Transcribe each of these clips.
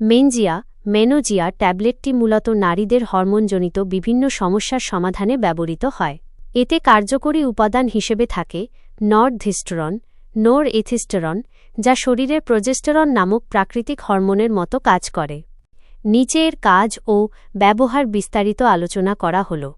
মেনজিয়া, মেনোজিয়া ট্যাবলেটটি মূলত নারীদের হরমোনজনিত বিভিন্ন সমস্যার সমাধানে ব্যবহৃত হয়। এতে কার্যকরী উপাদান হিসেবে থাকে নর্ধিস্টেরন নোর এথিস্টেরন যা শরীরের প্রজেস্টেরন নামক প্রাকৃতিক হরমোনের মতো কাজ করে। নিচে এর কাজ ও ব্যবহার বিস্তারিত আলোচনা করা হল।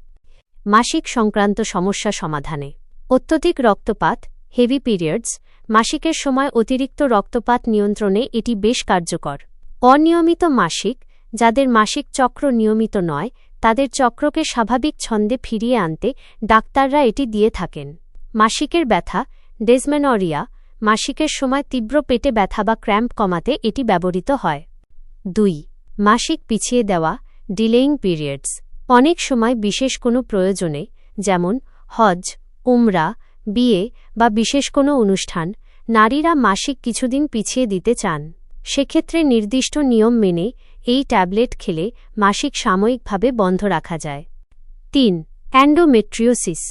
মাসিক সংক্রান্ত সমস্যা সমাধানে। অত্যধিক রক্তপাত, হেভি পিরিয়ডস, মাসিকের সময় অতিরিক্ত রক্তপাত নিয়ন্ত্রণে এটি বেশ কার্যকর। অনিয়মিত মাসিক, যাদের মাসিক চক্র নিয়মিত নয়, তাদের চক্রকে স্বাভাবিক ছন্দে ফিরিয়ে আনতে ডাক্তাররা এটি দিয়ে থাকেন। মাসিকের ব্যথা, ডেসমেনরিয়া, মাসিকের সময় তীব্র পেটে ব্যথা বা ক্র্যাম্প কমাতে এটি ব্যবহৃত হয়। দুই, মাসিক পিছিয়ে দেওয়া, ডিলেইং পিরিয়ডস। অনেক সময় বিশেষ কোনো প্রয়োজনে, যেমন হজ, উমরা, বিয়ে বা বিশেষ কোনো অনুষ্ঠান, নারীরা মাসিক কিছুদিন পিছিয়ে দিতে চান। সেক্ষেত্রে নির্দিষ্ট নিয়ম মেনে এই ট্যাবলেট খেলে মাসিক সাময়িকভাবে বন্ধ রাখা যায়। তিন, অ্যান্ডোমেট্রিওসিস।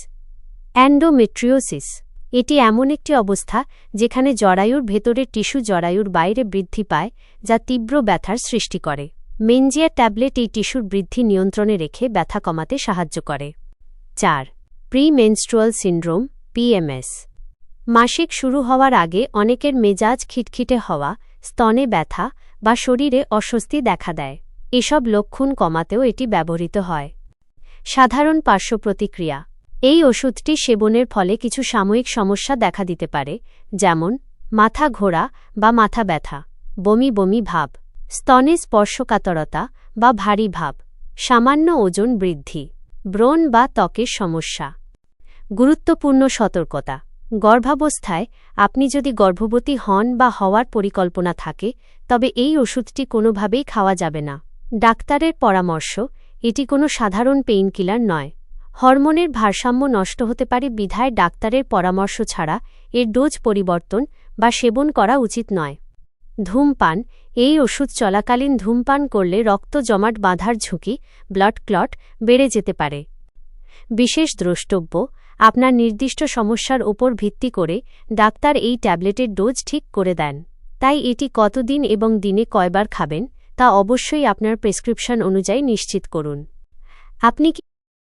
অ্যান্ডোমেট্রিওসিস এটি এমন একটি অবস্থা যেখানে জরায়ুর ভেতরের টিস্যু জরায়ুর বাইরে বৃদ্ধি পায়, যা তীব্র ব্যথার সৃষ্টি করে। মেনজিয়া ট্যাবলেট এই টিস্যুর বৃদ্ধি নিয়ন্ত্রণে রেখে ব্যথা কমাতে সাহায্য করে। চার প্রি মেনস্ট্রুয়াল সিন্ড্রোম পিএমএস মাসিক শুরু হওয়ার আগে অনেকের মেজাজ খিটখিটে হওয়া স্তনে ব্যথা বা শরীরে অস্বস্তি দেখা দেয়। এসব লক্ষণ কমাতেও এটি ব্যবহৃত হয়। সাধারণ পার্শ্ব প্রতিক্রিয়া। এই ওষুধটি সেবনের ফলে কিছু সাময়িক সমস্যা দেখা দিতে পারে, যেমন মাথা ঘোরা বা মাথা ব্যথা, বমি বমি ভাব, স্তনে স্পর্শকাতরতা বা ভারী ভাব, সামান্য ওজন বৃদ্ধি, ব্রণ বা ত্বকের সমস্যা। গুরুত্বপূর্ণ সতর্কতা। গর্ভাবস্থায় আপনি যদি গর্ভবতী হন বা হওয়ার পরিকল্পনা থাকে, তবে এই ওষুধটি কোনোভাবেই খাওয়া যাবে না। ডাক্তারের পরামর্শ, এটি কোনো সাধারণ পেইনকিলার নয়। হরমোনের ভারসাম্য নষ্ট হতে পারে বিধায় ডাক্তারের পরামর্শ ছাড়া এর ডোজ পরিবর্তন বা সেবন করা উচিত নয়। ধূমপান, এই ওষুধ চলাকালীন ধূমপান করলে রক্ত জমাট বাঁধার ঝুঁকি, ব্লাড ক্লট বেড়ে যেতে পারে। বিশেষ দ্রষ্টব্য আপনার নির্দিষ্ট সমস্যার ওপর ভিত্তি করে ডাক্তার এই ট্যাবলেটের ডোজ ঠিক করে দেন। তাই এটি কতদিন এবং দিনে কয়বার খাবেন, তা অবশ্যই আপনার প্রেসক্রিপশন অনুযায়ী নিশ্চিত করুন। আপনি কি